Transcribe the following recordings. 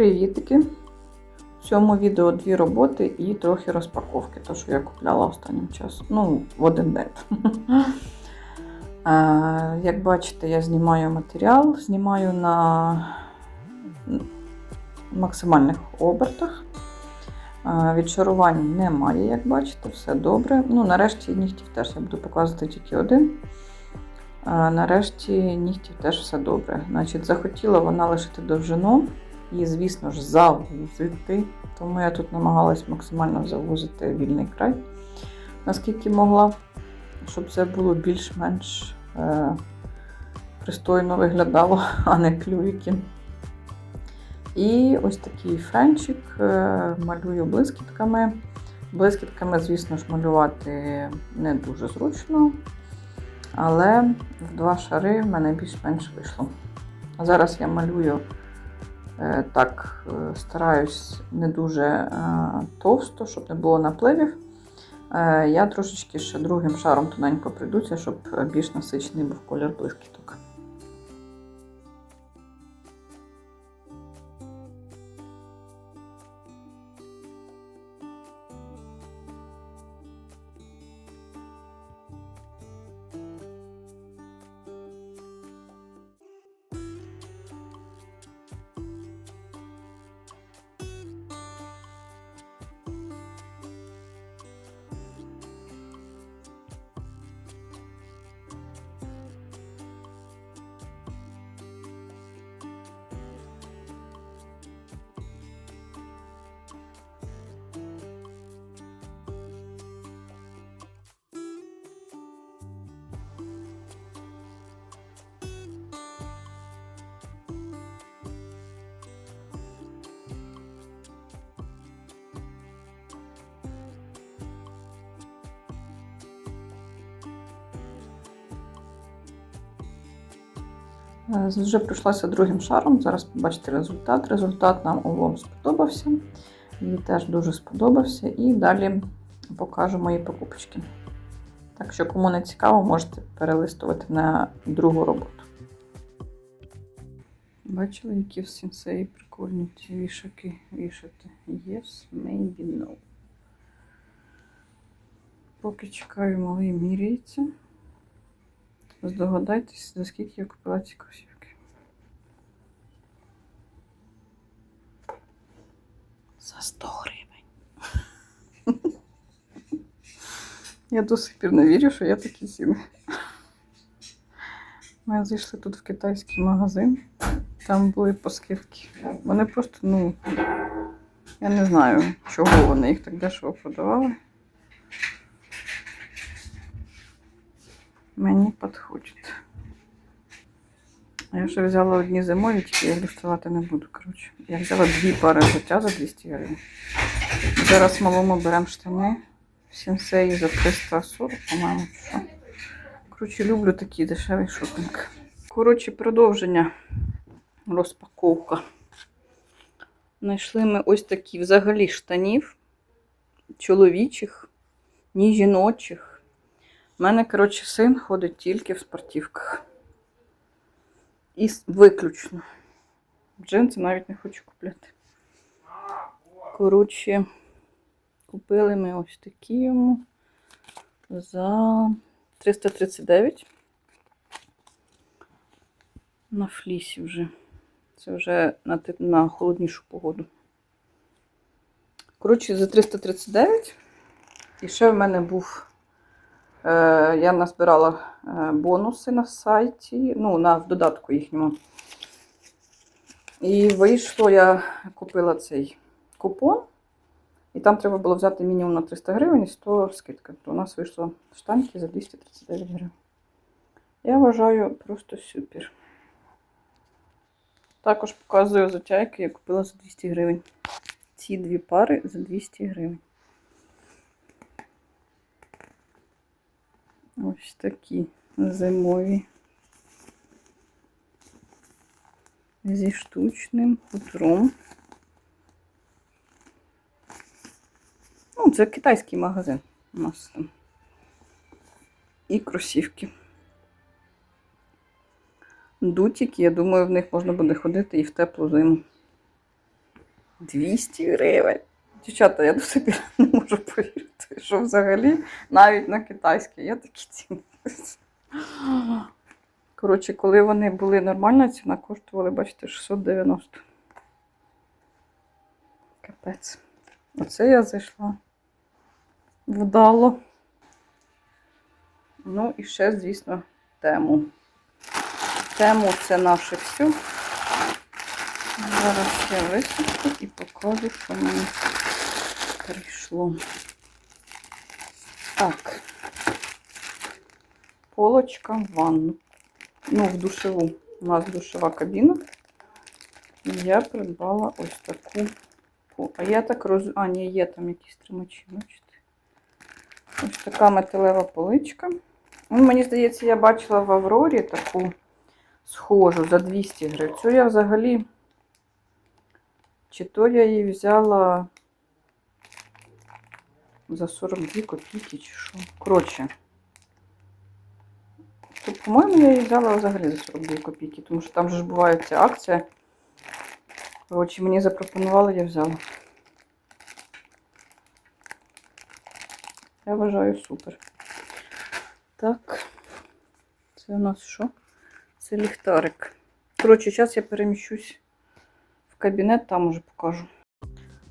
Привітики! В цьому відео дві роботи і трохи розпаковки, то що я купляла останнім часом. Ну, в один день. Як бачите, я знімаю матеріал, знімаю на максимальних обертах. Відшарувань немає, як бачите, все добре. Ну, нарешті нігтів теж я буду показувати тільки один. Нарешті нігтів теж все добре. Значить, захотіла вона лишити довжину і, звісно ж, завузити. Тому я тут намагалась максимально завузити вільний край, наскільки могла, щоб це було більш-менш е, пристойно виглядало, а не клювіки. І ось такий френчик е, малюю блискітками. Блискітками, звісно ж, малювати не дуже зручно, але в два шари в мене більш-менш вийшло. А зараз я малюю так, е, стараюсь не дуже е, товсто, щоб не було напливів. Е, Я трошечки ще другим шаром тоненько прийдуся, щоб більш насичений був колір блискіток. Вже пройшлася другим шаром. Зараз побачите результат. Результат нам обом сподобався. Їй теж дуже сподобався. І далі покажу мої покупочки. Так що, кому не цікаво, можете перелистувати на другу роботу. Бачили, які в сенсеї прикольні ці вішаки вішати? Yes, maybe no. Поки чекаю, малий міряється. Здогадайтесь, за скільки я купила ці кросівки. За 100 гривень. Я до сих пір не вірю, що я такі ціни. Ми зайшли тут в китайський магазин. Там були по скидки. Вони просто, ну, я не знаю, чого вони їх так дешево продавали. Мені підходить. Я ще взяла одні зимові, тільки я ілюструвати не буду. Коротше. Я взяла дві пари життя за 200 гривень. Зараз малому беремо штани в сенсеї за 340, по-моєму. Коротше, люблю такий дешевий шопінг. Коротше, продовження розпаковка. Знайшли ми ось такі взагалі штанів чоловічих, ні жіночих. У мене, коротше, син ходить тільки в спортивках. І виключно. Джинси навіть не хочу купляти. Коротше, купили ми ось такі йому за 339. На флісі вже. Це вже на, на холоднішу погоду. Коротше, за 339. І ще в мене був. Е, я назбирала е, бонуси на сайті, ну, на, в додатку їхньому. І вийшло, я купила цей купон, і там треба було взяти мінімум на 300 гривень і 100 скидка. То у нас вийшло штанки за 239 гривень. Я вважаю просто супер. Також показую взуття, я купила за 200 гривень. Ці дві пари за 200 гривень. Ось такі зимові. Зі штучним хутром. Ну, це китайський магазин у нас там. І кросівки. Дутики, я думаю, в них можна буде ходити і в теплу зиму. 200 гривень. Дівчата, я до себе не можу повірити, що взагалі навіть на китайській є такі ціни. Коротше, коли вони були нормальна ціна, коштували, бачите, 690. Капець. Оце я зайшла вдало. Ну і ще, звісно, тему. Тему це наше все. Зараз я висушу і покажу, що мені прийшло. Так. Полочка в ванну. Ну, в душеву. У нас душова кабіна. І я придбала ось таку. А я так роз... А, ні, є там якісь тримачі, бачите. Ось така металева поличка. Ну, мені здається, я бачила в Аврорі таку схожу за 200 гривень. Цю я взагалі. Чи то я її взяла за 42 копійки, чи що. Коротше. То, по-моєму, я її взяла взагалі за 42 копійки, тому що там же ж буває ця акція. Коротше, мені запропонували, я взяла. Я вважаю супер. Так. Це у нас що? Це ліхтарик. Коротше, зараз я переміщусь в кабінет, там уже покажу.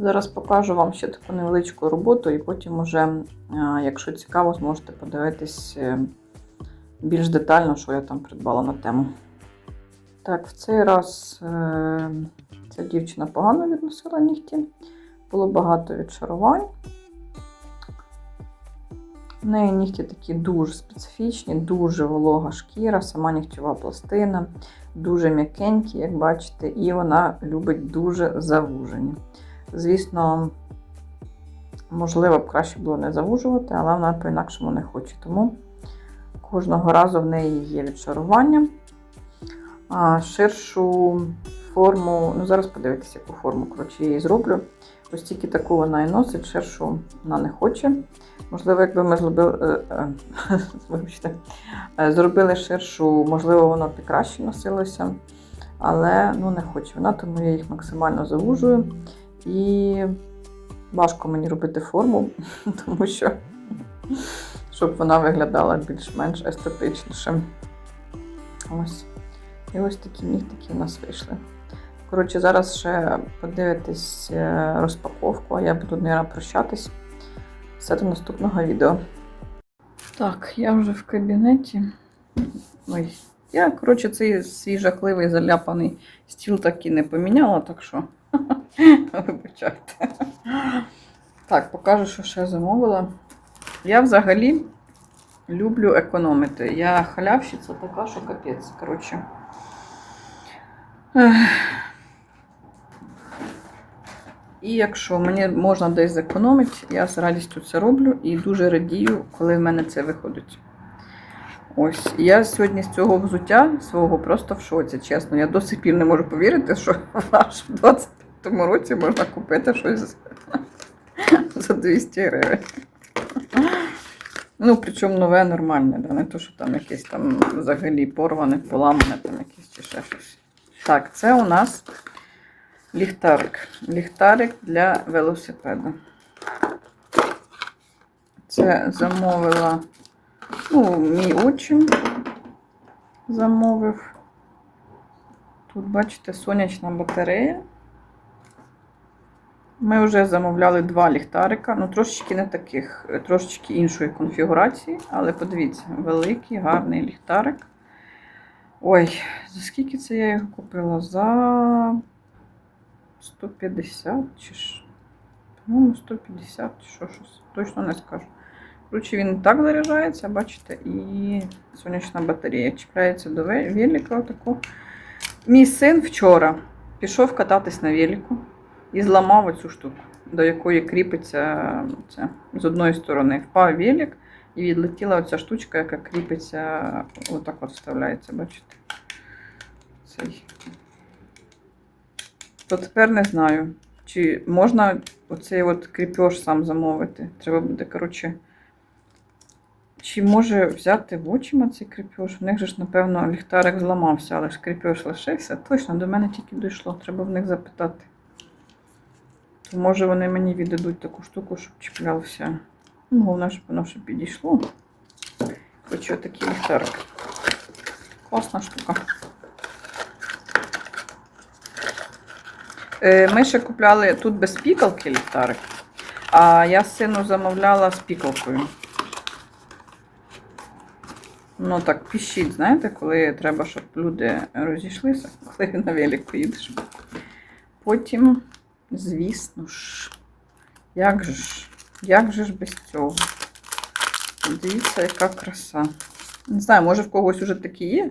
Зараз покажу вам ще таку невеличку роботу, і потім уже, якщо цікаво, зможете подивитись е, більш детально, що я там придбала на тему. Так, в цей раз е, ця дівчина погано відносила нігті. Було багато відшарувань. В неї нігті такі дуже специфічні, дуже волога шкіра, сама нігтєва пластина, дуже м'якенькі, як бачите, і вона любить дуже завужені. Звісно, можливо, б краще було не завужувати, але вона по-інакшому не хоче. Тому кожного разу в неї є відшарування. А ширшу форму, ну зараз подивитися, яку форму коротше, її зроблю. Ось тільки таку вона і носить, ширшу вона не хоче. Можливо, якби ми зробили, е, е, е, зробили ширшу, можливо, воно б і краще носилося, але ну, не хоче вона, тому я їх максимально завужую. І важко мені робити форму, тому що щоб вона виглядала більш-менш естетичніше. Ось. І ось такі нігтики у нас вийшли. Коротше, зараз ще подивитись е, розпаковку, а я буду не прощатись. Все до наступного відео. Так, я вже в кабінеті. Ой, я, коротше, цей свій жахливий заляпаний стіл так і не поміняла, так що вибачайте. Так, покажу, що ще замовила. Я взагалі люблю економити. Я халявщиця така, що капець. Коротше. І якщо мені можна десь зекономити, я з радістю це роблю і дуже радію, коли в мене це виходить. Ось, я сьогодні з цього взуття свого просто в шоці, чесно. Я до сих пір не можу повірити, що в нашому 25 році можна купити щось за 200 гривень. Ну, причому нове нормальне, да? не то, що там якесь там взагалі порване, поламане, там якесь чи ще щось. Так, це у нас ліхтарик. Ліхтарик для велосипеда. Це замовила, ну, мій отчим замовив. Тут, бачите, сонячна батарея. Ми вже замовляли два ліхтарика, ну трошечки не таких, трошечки іншої конфігурації, але подивіться, великий, гарний ліхтарик. Ой, за скільки це я його купила? За 150 чи. По-моєму, 150 чи що щось. Точно не скажу. Коротше, він так заряджається, бачите, і сонячна батарея чіпляється до ве- велика. Отаку. Мій син вчора пішов кататись на велику і зламав оцю штуку, до якої кріпиться це, з одної сторони. Впав велик і відлетіла оця штучка, яка кріпиться, отак от вставляється, бачите? Цей. То тепер не знаю, чи можна оцей от кріпеж сам замовити. Треба буде, коротше. Чи може взяти в очима цей кріпеж? В них же ж, напевно, ліхтарик зламався, але ж кріпеж лишився. Точно, до мене тільки дійшло. Треба в них запитати. То може вони мені віддадуть таку штуку, щоб чіплявся. Ну, головне, щоб воно ще підійшло. Хочу такий ліхтарик. Класна штука. Е, Ми ще купляли тут без пікалки ліхтарик, а я сину замовляла з пікалкою. Ну так, піщить, знаєте, коли треба, щоб люди розійшлися, коли на велику їдеш. Потім, звісно ж, як же ж, як же ж без цього? Дивіться, яка краса. Не знаю, може в когось уже такі є.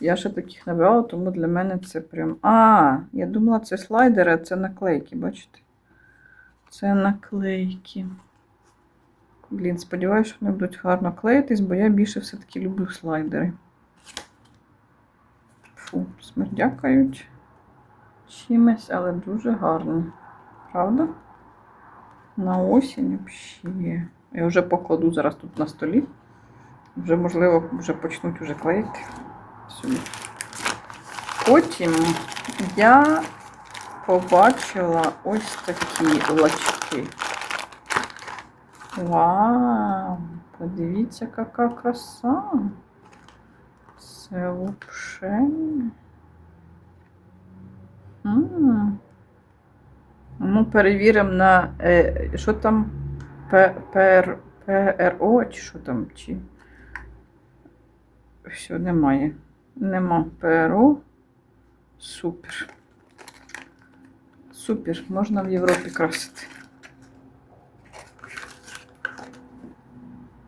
Я ще таких не тому для мене це прям. А, я думала, це слайдери, а це наклейки, бачите? Це наклейки. Блін, сподіваюся, що вони будуть гарно клеїтись, бо я більше все-таки люблю слайдери. Фу, смердякають чимось, але дуже гарні. Правда? На осінь взагалі. Я вже покладу зараз тут на столі. Вже, можливо, вже почнуть вже клеїти сюди. Потім я побачила ось такі лачки. Вау! Подивіться, яка краса. Це вообще. Ну, перевіримо на. Е, що там? ПРО, чи що там? Чи... Все, немає. Нема ПРО. Супер. Супер. Можна в Європі красити.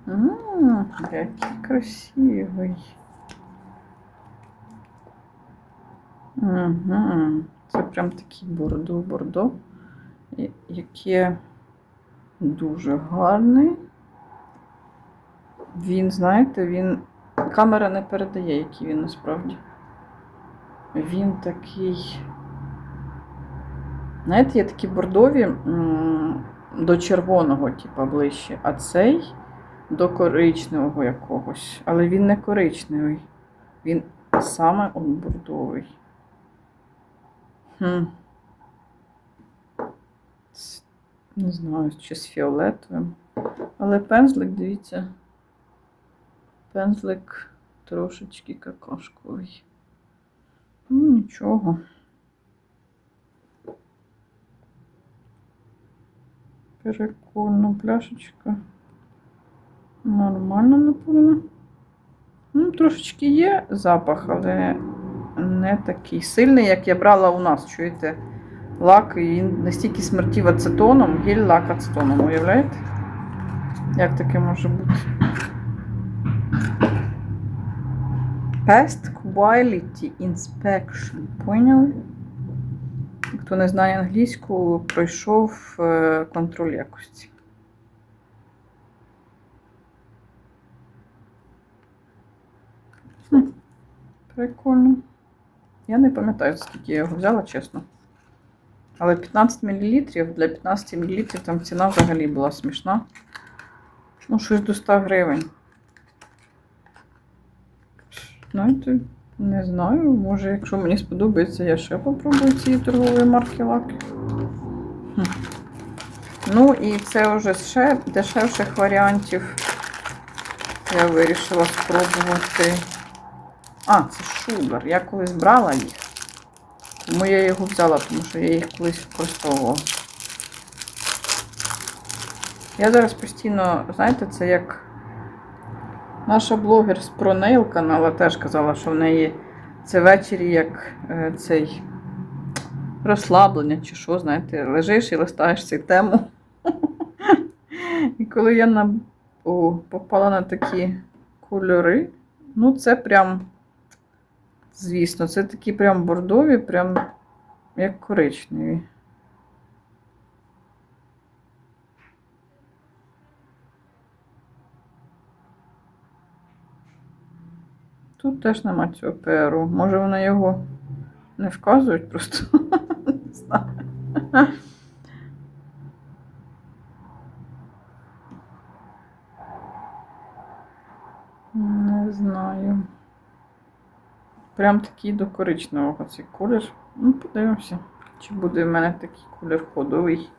Ммм, який красивий. Угу. Це прям такий бордо-бордо, я- яке дуже гарний. Він, знаєте, він. Камера не передає, який він насправді. Він такий. Знаєте, є такі бордові до червоного, типа, ближче, а цей до коричневого якогось. Але він не коричневий. Він саме он бордовий. Хм. Не знаю, чи з фіолетовим. Але пензлик, дивіться. Пензлик трошечки какашковий. Ну, нічого. Прикольно, пляшечка. Нормально наповнена. Ну, трошечки є запах, але не такий сильний, як я брала у нас. Чуєте? Лак і настільки смертів ацетоном, гель лак ацетоном, уявляєте? Як таке може бути? Pest Quality Inspection. Поняли? Хто не знає англійську, пройшов е, контроль якості. Прикольно. Я не пам'ятаю, скільки я його взяла, чесно. Але 15 мл, для 15 мл там ціна взагалі була смішна. Ну, щось до 100 гривень. Знаєте, не знаю. Може, якщо мені сподобається, я ще попробую цієї торгової марки лаки. Хм. Ну і це вже ще дешевших варіантів. Я вирішила спробувати. А, це шугар. Я колись брала їх. Тому я його взяла, тому що я їх колись використовувала. Я зараз постійно, знаєте, це як наша блогер з ProNail канала теж казала, що в неї це ввечері як е, цей розслаблення чи що, знаєте, лежиш і листаєш цю тему. І коли я на, о, попала на такі кольори, ну це прям, звісно, це такі прям бордові, прям як коричневі. Тут теж нема цього ПРу. Може вони його не вказують просто. Не знаю. Не знаю. Прям такий до коричневого цей колір. Ну, подивимося. Чи буде в мене такий колір ходовий.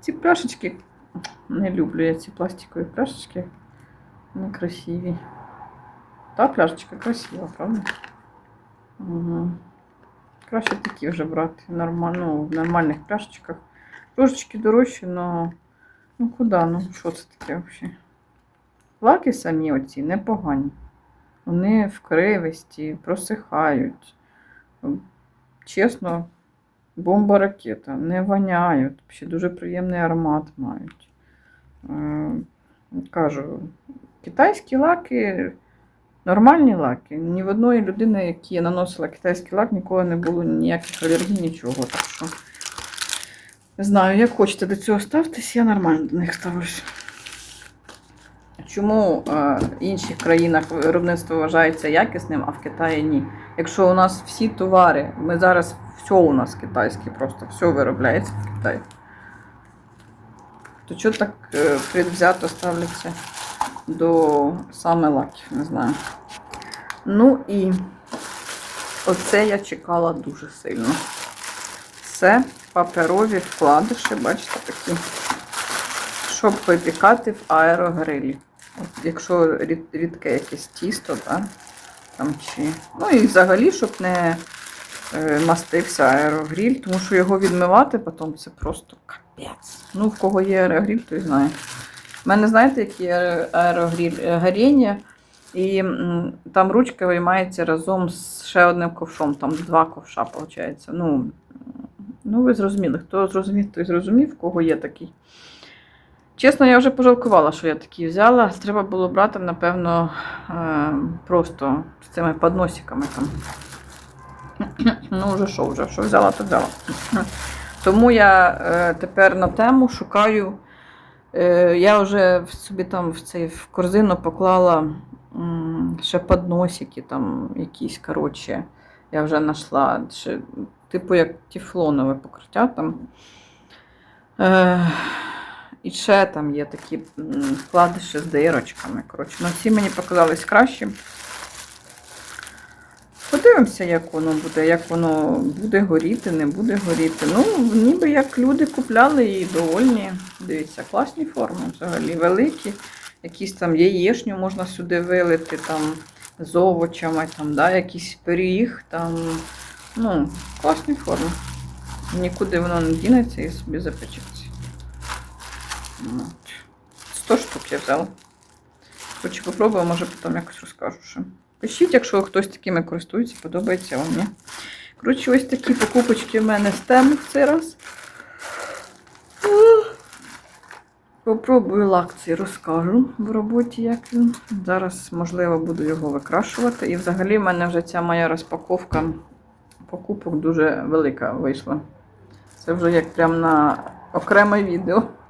Ці пляшечки не люблю я ці пластикові пляшечки. Вони красиві. Та пляшечка красива, правда? Угу. Краще такі вже брати. Нормально, ну, в нормальних пляшечках. Трошечки дорожчі, але ну куди? Ну що це таке взагалі? Лаки самі оці непогані. Вони вкривисті, просихають. Чесно, бомба ракета. Не воняють. Ще дуже приємний аромат мають. Е, Кажу, китайські лаки, нормальні лаки. Ні в одної людини, які наносила китайський лак, ніколи не було ніяких алергій, нічого. Так що не знаю, як хочете до цього ставтесь, я нормально до них ставлюсь. Чому е, в інших країнах виробництво вважається якісним, а в Китаї ні? Якщо у нас всі товари, ми зараз все у нас китайське, просто все виробляється в Китаї. То чого так е, предвзято ставляться до саме лаків, не знаю. Ну і оце я чекала дуже сильно. Це паперові вкладиші, бачите, такі, щоб випікати в аерогрилі. От, якщо рід, рідке якесь тісто, да, там чи. Ну і взагалі, щоб не е, мастився аерогріль, тому що його відмивати потім це просто капець. Ну, в кого є аерогріль, той знає. У мене, знаєте, який аер- аерогріль Е, горіння, і там ручка виймається разом з ще одним ковшом, там два ковша, виходить. Ну, ну, ви зрозуміли. Хто зрозумів, той зрозумів, в кого є такий. Чесно, я вже пожалкувала, що я такий взяла. Треба було брати, напевно, е, просто з цими подносиками там. Ну, вже що, вже що взяла, то взяла. Тому я е, тепер на тему шукаю. Е, я вже собі там в цей в корзину поклала ще подносики, там якісь, коротше, я вже знайшла. Типу як тефлонове покриття там. І ще там є такі вкладиші з дирочками. Коротше, ну, ці мені показались кращі. Подивимося, як воно буде, як воно буде горіти, не буде горіти. Ну, ніби як люди купляли і довольні. Дивіться, класні форми взагалі, великі. Якісь там яєчню можна сюди вилити, там з овочами, там, да, якийсь пиріг, там. Ну, класні форми. Нікуди воно не дінеться і собі запечеться. От. 100 штук я взяла. Хочу попробую, може потім якось розкажу ще. Пишіть, якщо хтось такими користується, подобається вам? Коротше, ось такі покупочки в мене з тему в цей раз. Попробую лак цей розкажу в роботі, як він. Зараз, можливо, буду його викрашувати. І взагалі в мене вже ця моя розпаковка покупок дуже велика вийшла. Це вже як прям на окреме відео.